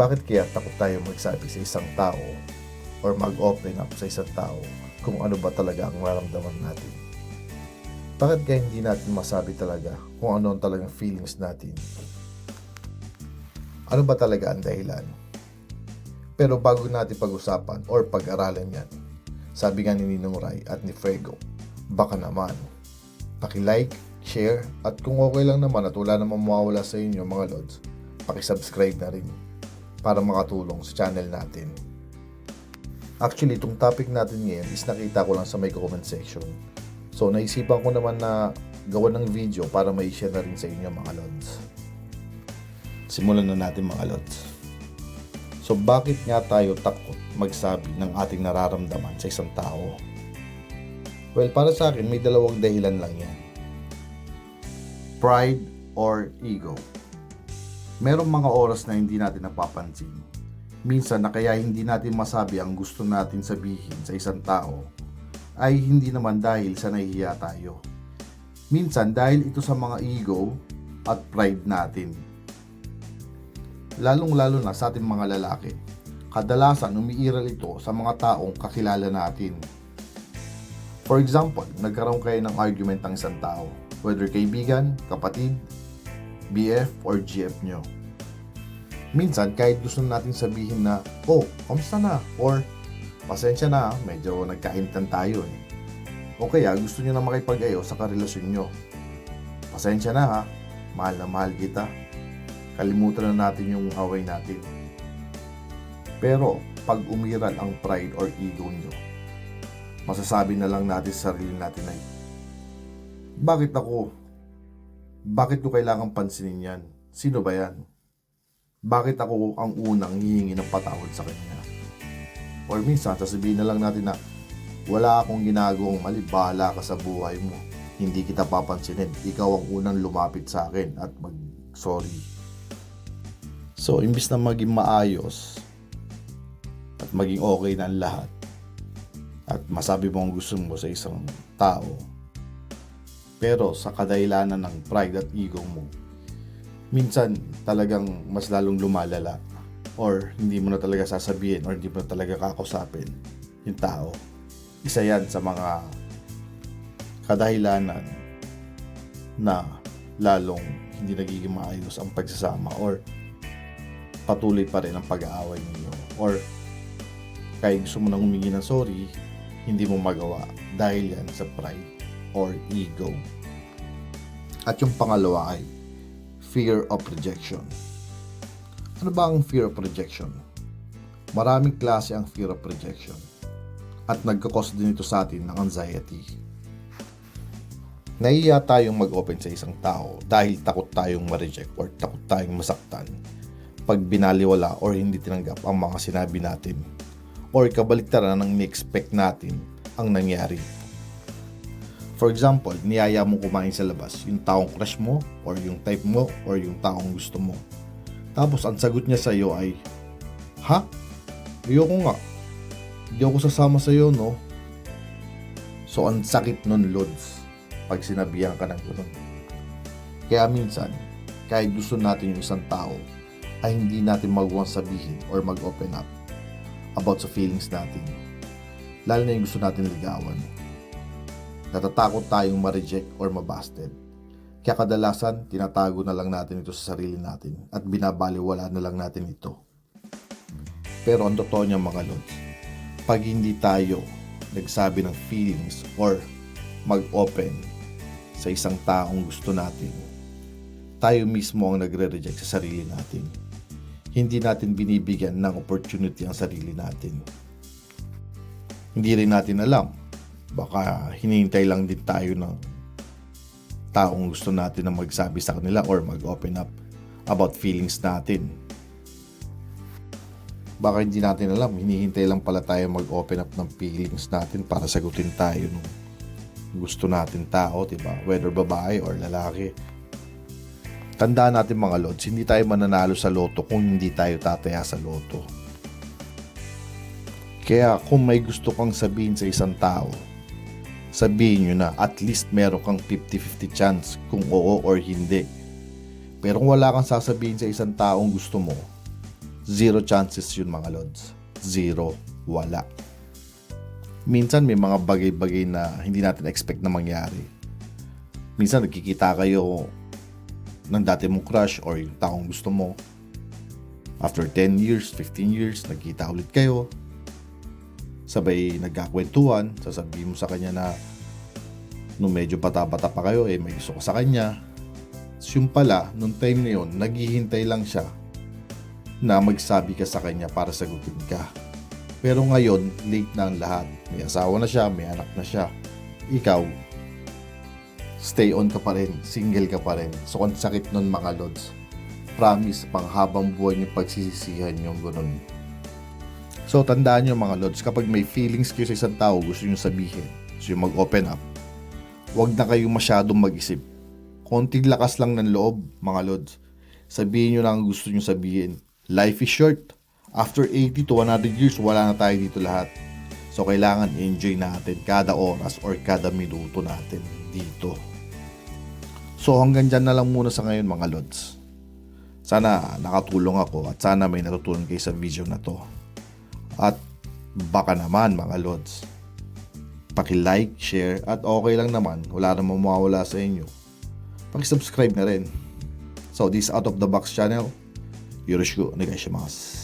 Bakit kaya takot tayo magsabi sa isang tao or mag-open up sa isang tao kung ano ba talaga ang nararamdaman natin? Bakit kaya hindi natin masabi talaga kung ano ang talagang feelings natin? Ano ba talaga ang dahilan? Pero bago natin pag-usapan or pag-aralan yan, sabi nga ni Ninong Rai at ni Frego, baka naman, paki-like, share, at kung okay lang naman at wala namang mawawala sa inyo mga lods, paki-subscribe na rin para makatulong sa channel natin. Actually, itong topic natin ngayon is nakita ko lang sa may comment section. So, naisipan ko naman na gawa ng video para may share na rin sa inyo mga lods. Simulan na natin mga lods. So, bakit nga tayo takot magsabi ng ating nararamdaman sa isang tao? Well, para sa akin, may dalawang dahilan lang yan. Pride or ego. Merong mga oras na hindi natin napapansin. Minsan na kaya hindi natin masabi ang gusto natin sabihin sa isang tao ay hindi naman dahil sa nahihiya tayo. Minsan dahil ito sa mga ego at pride natin. Lalong-lalo na sa ating mga lalaki. Kadalasan umiiral ito sa mga taong kakilala natin. For example, nagkaroon kayo ng argument ng isang tao, whether kaibigan, kapatid, BF, or GF nyo. Minsan, kahit gusto natin sabihin na, oh, kamusta na? Or, pasensya na, medyo nagkaintan tayo eh. O kaya, gusto nyo na makipag-ayo sa karelasyon nyo. Pasensya na ha, mahal na mahal kita. Kalimutan na natin yung away natin. Pero, pag umiral ang pride or ego nyo, masasabi na lang natin sa sarili natin ay, bakit ako? Bakit ko kailangan pansinin yan? Sino ba yan? Bakit ako ang unang hihingi ng patawad sa kanya? Or minsan, sasabihin na lang natin na, wala akong ginagawang mali, bahala ka sa buhay mo. Hindi kita papansinin. Ikaw ang unang lumapit sa akin at mag-sorry. So, imbis na maging maayos at maging okay na ang lahat at masabi mo ang gusto mo sa isang tao, pero sa kadahilanan ng pride at ego mo, minsan talagang mas lalong lumalala or hindi mo na talaga sasabihin or hindi mo na talaga kakausapin yung tao. Isa yan sa mga kadahilanan na lalong hindi nagiging maayos ang pagsasama or patuloy pa rin ang pag-aaway ninyo or kahit gusto mo nang humingi ng sorry, hindi mo magawa dahil yan sa pride or ego. At yung pangalawa ay fear of rejection. Ano ba ang fear of rejection? Maraming klase ang fear of rejection at nagkakos din ito sa atin ng anxiety. Naiya tayong mag-open sa isang tao dahil takot tayong ma-reject or takot tayong masaktan pag binaliwala or hindi tinanggap ang mga sinabi natin or kabaliktaran ng ni-expect natin ang nangyari. For example, niyaya mo kumain sa labas yung taong crush mo or yung type mo or yung taong gusto mo. Tapos ang sagot niya sa iyo ay, Ha? Ayoko nga. Hindi ako sasama sa iyo, no? So ang sakit nun, Lods, pag sinabihan ka ng ganun. Kaya minsan, kahit gusto natin yung isang tao, ay hindi natin magawang sabihin or mag-open up about sa feelings natin. Lalo na yung gusto natin ligawan. Natatakot tayong ma-reject or mabasted. Kaya kadalasan, tinatago na lang natin ito sa sarili natin at binabaliwala na lang natin ito. Pero ang totoo niya mga lods, pag hindi tayo nagsabi ng feelings or mag-open sa isang taong gusto natin, tayo mismo ang nagre-reject sa sarili natin. Hindi natin binibigyan ng opportunity ang sarili natin. Hindi rin natin alam. Baka hinihintay lang din tayo ng taong gusto natin na magsabi sa kanila or mag-open up about feelings natin. Baka hindi natin alam, hinihintay lang pala tayo mag-open up ng feelings natin para sagutin tayo ng gusto natin tao, diba? Whether babae or lalaki. Tandaan natin mga lods, hindi tayo mananalo sa loto kung hindi tayo tataya sa loto. Kaya kung may gusto kang sabihin sa isang tao, sabihin nyo na at least meron kang 50-50 chance kung oo or hindi. Pero kung wala kang sasabihin sa isang taong gusto mo, Zero chances yun mga lods. Zero. Wala. Minsan may mga bagay-bagay na hindi natin expect na mangyari. Minsan nagkikita kayo ng dati mong crush or yung taong gusto mo. After 10 years, 15 years, nagkita ulit kayo. Sabay nagkakwentuhan, sasabihin mo sa kanya na nung medyo bata-bata pa kayo, eh may gusto ka sa kanya. So, yung pala, nung time na yun, naghihintay lang siya na magsabi ka sa kanya para sagutin ka. Pero ngayon, late na ang lahat. May asawa na siya, may anak na siya. Ikaw, stay on ka pa rin, single ka pa rin. So, ang sakit nun mga lods. Promise, pang habang buhay niyo pagsisisihan yung ganun. So, tandaan nyo mga lods, kapag may feelings kayo sa isang tao, gusto nyo sabihin, gusto nyo mag-open up, huwag na kayong masyadong mag-isip. Konting lakas lang ng loob, mga lods. Sabihin nyo lang ang gusto nyo sabihin. Life is short. After 80 to 100 years, wala na tayo dito lahat. So, kailangan enjoy natin kada oras or kada minuto natin dito. So, hanggang dyan na lang muna sa ngayon, mga lods. Sana nakatulong ako at sana may natutunan kayo sa video na to. At baka naman, mga lods, paki-like, share, at okay lang naman, wala namang mawawala sa inyo. Paki-subscribe na rin. So, this Out of the Box channel, yoroshiku onegaishimasu.